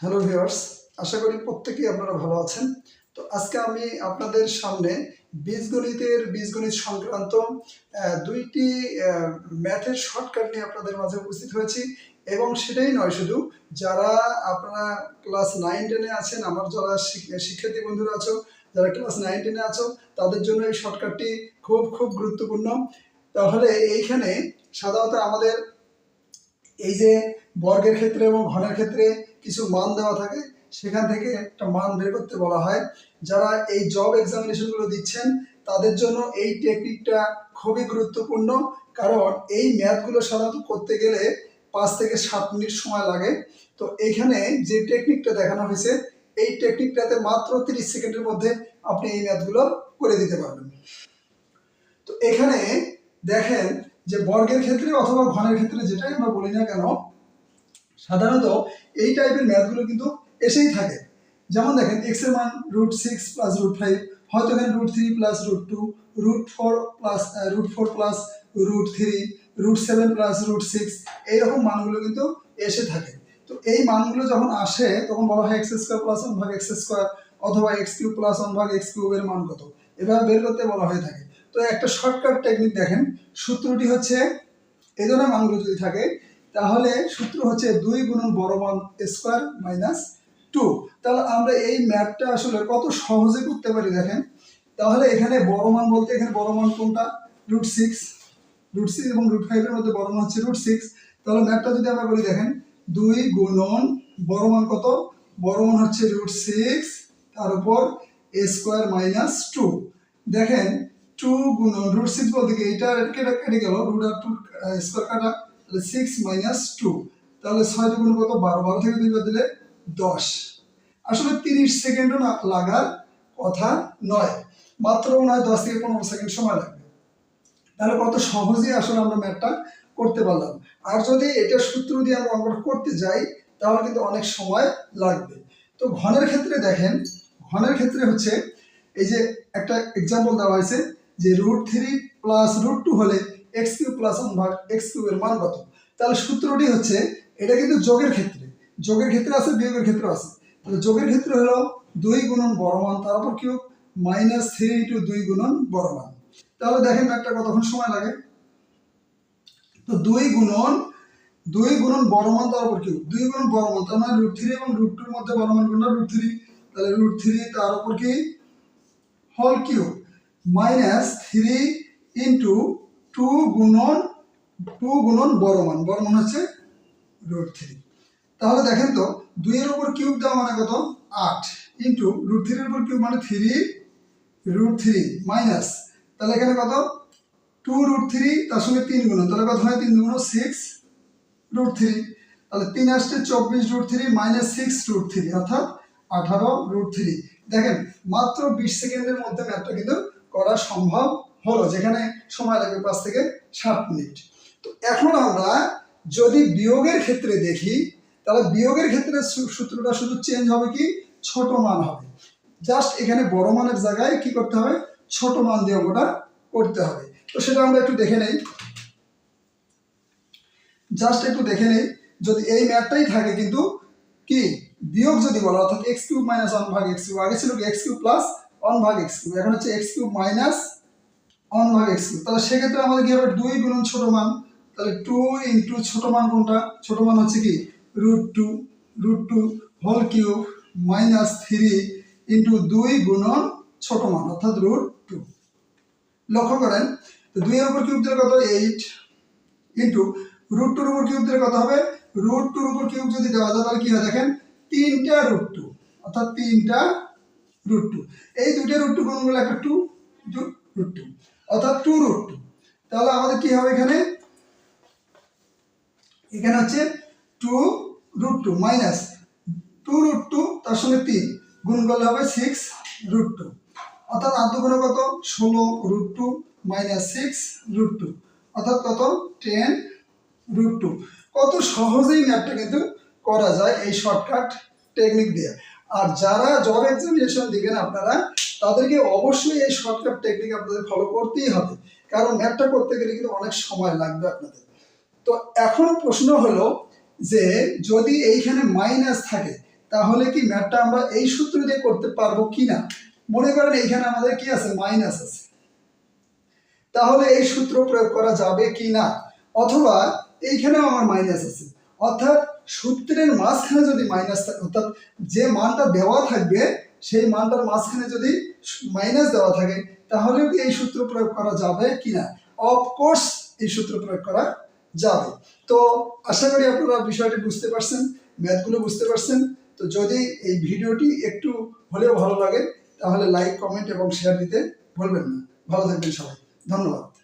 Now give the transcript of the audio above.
Hello viewers, আশা করি প্রত্যেকেই আপনারা ভালো আছেন। তো আজকে আমি আপনাদের সামনে বীজগণিতের বীজগণিত সংক্রান্ত দুইটি ম্যাথের শর্টকাট নিয়ে আপনাদের মাঝে উপস্থিত হয়েছি। এবং সেটাই নয় শুধু, যারা আপনারা ক্লাস নাইন টেনে আছেন, আমার যারা শিক- শিক্ষার্থী বন্ধুরা আছো, যারা ক্লাস নাইন টেনে আছো, তাদের জন্য এই শর্টকাটটি খুব খুব গুরুত্বপূর্ণ। তাহলে এইখানে সাধারণত আমাদের এই যে বর্গের ক্ষেত্রে এবং ঘনের ক্ষেত্রে কিছু মান দেওয়া থাকে, সেখান থেকে একটা মান বের করতে বলা হয়। যারা এই জব এক্সামিনেশনগুলো দিচ্ছেন, তাদের জন্য এই টেকনিকটা খুবই গুরুত্বপূর্ণ। কারণ এই ম্যাথগুলো সাধারণত করতে গেলে পাঁচ থেকে সাত মিনিট সময় লাগে। তো এখানে যে টেকনিকটা দেখানো হয়েছে, এই টেকনিকটাতে মাত্র তিরিশ সেকেন্ডের মধ্যে আপনি এই ম্যাথগুলো করে দিতে পারবেন। তো এখানে দেখেন যে বর্গের ক্ষেত্রে অথবা ঘনের ক্ষেত্রে যেটাই আমরা বলি না কেন, সাধারণত এই টাইপের ম্যাথগুলো কিন্তু এসেই থাকে। যেমন দেখেন এক্সের মান root six plus root five হয়তো এখানে root three plus root two root four plus root four plus root three root seven plus root six এইরকম মানগুলো কিন্তু এসে থাকে। তো এই মানগুলো যখন আসে, তখন বলা হয় এক্স স্কোয়ার প্লাস ওয়ান ভাগ এক্স স্কোয়ার অথবা এক্স কিউব প্লাস ওয়ান ভাগ এক্স কিউবের মান কত? এভাবে বের করতে বলা হয়ে থাকে। তো একটা শর্টকাট টেকনিক দেখেন। সূত্রটি হচ্ছে, এই ধরনের মানগুলো যদি থাকে, তাহলে সূত্র হচ্ছে দুই গুণন বড় মান স্কোয়ার মাইনাস টু তাহলে আমরা এই ম্যাথটা আসলে কত সহজে করতে পারি দেখেন। তাহলে এখানে বড় মান বলতে এখানে বড় মান কোনটা? রুট সিক্স রুট সিক্স এবং রুট ফাইভের মধ্যে বড় মান হচ্ছে রুট সিক্স তাহলে ম্যাথটা যদি আমরা বলি দেখেন, দুই গুণন বড় মান কত? বড় মান হচ্ছে রুট সিক্স তার উপর এ স্কোয়ার মাইনাস টু দেখেন টু গুণন রুট সিক্স বলতে কি? এইটা কেটে কেটে গেল রুট আর টু স্কোয়ার কাটা, তাহলে সিক্স মাইনাস টু তাহলে ছয় গুণ কত? বারো বারো থেকে দুই বাদ দিলে দশ। আসলে তিরিশ সেকেন্ডও না লাগার কথা নয়, মাত্র হয় দশ থেকে পনেরো সেকেন্ড সময় লাগবে। তাহলে কত সহজেই আসলে আমরা ম্যাথটা করতে পারলাম। আর যদি এটা সূত্র দিয়ে আমরা অঙ্কটা করতে যাই, তাহলে কিন্তু অনেক সময় লাগবে। তো ঘনের ক্ষেত্রে দেখেন, ঘনের ক্ষেত্রে হচ্ছে, এই যে একটা এক্সাম্পল দেওয়া হয়েছে যে root three plus root two হলে এক্স কিউ প্লাস ওয়ান ভাগ এক্স কিউবের মান কত? তাহলে সূত্রটি হচ্ছে, এটা কিন্তু যোগের ক্ষেত্রে। যোগের ক্ষেত্রে আছে, বিয়োগের ক্ষেত্রে আছে। তাহলে যোগের ক্ষেত্রে হলো দুই গুণন বড় মান তারপর কিউব মাইনাস থ্রি ইন্টু দুই গুণন বড় মান। তাহলে দেখেন একটা কতক্ষণ সময় লাগে? তো দুই গুণন দুই গুণন বড় মান, তার উপর কিউব। দুই গুণন বড় মান, তার মানে রুট থ্রি এবং রুট টুর মধ্যে বড় মান কোনটা রুট থ্রি তাহলে রুট থ্রি তার উপর কি? হল cube. Minus three into two গুণন টু গুণন বড় মান হচ্ছে রুট থ্রি তাহলে দেখেন তো, দুইয়ের উপর কিউব দেওয়া মানে কত? আট। ইন্টু রুট থ্রির উপর কিউব মানে থ্রি রুট থ্রি মাইনাস তাহলে এখানে কত? টু রুট থ্রি তার সঙ্গে তিন গুণ তাহলে কত হয়? তিন গুণ সিক্স রুট থ্রি তাহলে তিন আসছে চব্বিশ root three minus six root three অর্থাৎ আঠারো রুট থ্রি দেখেন, মাত্র বিশ সেকেন্ডের মধ্যে ম্যাথটা কিন্তু করা সম্ভব হলো, যেখানে সময় লাগবে পাঁচ থেকে সাত মিনিট। তো এখন আমরা যদি বিয়োগের ক্ষেত্রে দেখি, তাহলে বিয়োগের ক্ষেত্রে সূত্রটা শুধু চেঞ্জ হবে কি? ছোট মান হবে। জাস্ট এখানে বড় মানের জায়গায় কি করতে হবে? ছোট মান দিয়ে অঙ্কটা করতে হবে। তো সেটা আমরা একটু দেখে নেই। জাস্ট একটু দেখে নেই। যদি এই ম্যাথটাই থাকে কিন্তু কি? বিয়োগ যদি বলা অর্থাৎ এক্স কিউব মাইনাস ওয়ান ভাগ এক্স কিউব আগে ছিল কি? এক্স কিউব প্লাস ওয়ান ভাগ এক্স কিউব এখন হচ্ছে এক্স কিউব মাইনাস ওয়ান ভাগ এক্স কিউব তাহলে সেক্ষেত্রে আমাদের কি হবে? দুই গুণন ছোট মান, তাহলে টু ইন্টু ছোট মান কোনটা? ছোট মান হচ্ছে কি? Root two root two whole cube minus three into দুই গুণন ছোট মান, অর্থাৎ রুট টু লক্ষ্য করেন, তো দুইয়ের উপর কিউব দিলে কত? এইট ইন্টু রুট টুর উপর কিউব দিলে কত হবে? রুট টুর উপর কিউব যদি দেওয়া যায়, তাহলে কি হয় দেখেন? তিনটা রুট টু অর্থাৎ তিনটা রুট টু এই দুইটা রুট টু করলে একটা টু রুট টু অর্থাৎ টু রুট টু তাহলে আমাদের কি হবে এখানে? এখানে হচ্ছে two root two minus two root two তার সঙ্গে তিন। গুণ করলে হবে সিক্স রুট টু অর্থাৎ আন্তগুণ কত? ষোলো root two minus six root two অর্থাৎ কত? টেন রুট টু কত সহজেই ম্যাপটা কিন্তু করা যায় এই শর্টকাট টেকনিক দিয়ে। আর যারা জব এক্সামিনেশন দিবেন আপনারা, তাদেরকে অবশ্যই এই শর্টকাট টেকনিক আপনাদের ফলো করতেই হবে। কারণ ম্যাপটা করতে গেলে কিন্তু অনেক সময় লাগবে আপনাদের। তো এখন প্রশ্ন হলো যে, যদি এইখানে মাইনাস থাকে, তাহলে কি ম্যাপটা আমরা এই সূত্র দিয়ে করতে পারব কিনা? মনে করেন এইখানে আমাদের কি আছে? মাইনাস আছে। তাহলে এই সূত্র প্রয়োগ করা যাবে কি না অথবা এইখানেও আমার মাইনাস আছে। অর্থাৎ সূত্রের মাঝখানে যদি মাইনাস থাকে, অর্থাৎ যে মানটা দেওয়া থাকবে, সেই মানটার মাঝখানে যদি মাইনাস দেওয়া থাকে, তাহলে কি এই সূত্র প্রয়োগ করা যাবে কিনা? অফকোর্স এই সূত্র প্রয়োগ করা যাবে। তো আশা করি আপনারা বিষয়টি বুঝতে পারছেন, ম্যাথগুলো বুঝতে পারছেন। তো যদি এই ভিডিওটি একটু হলেও ভালো লাগে, তাহলে লাইক কমেন্ট এবং শেয়ার দিতে ভুলবেন না। ভালো থাকবেন সবাই। ধন্যবাদ।